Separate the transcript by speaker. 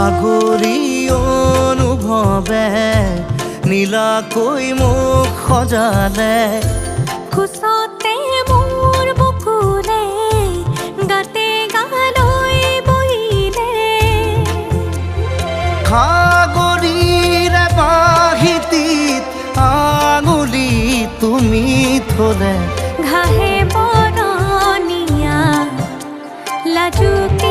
Speaker 1: আগৰি অনুভৱে নীলাকৈ মোক সজালে?
Speaker 2: কোচতে মোৰ বকুলে গাতে গালৈ বহিলে
Speaker 1: সাগৰীৰে বাহিতীত আঙুলি তুমি থলে।
Speaker 2: ঘাহে বৰণীয়া লাজুক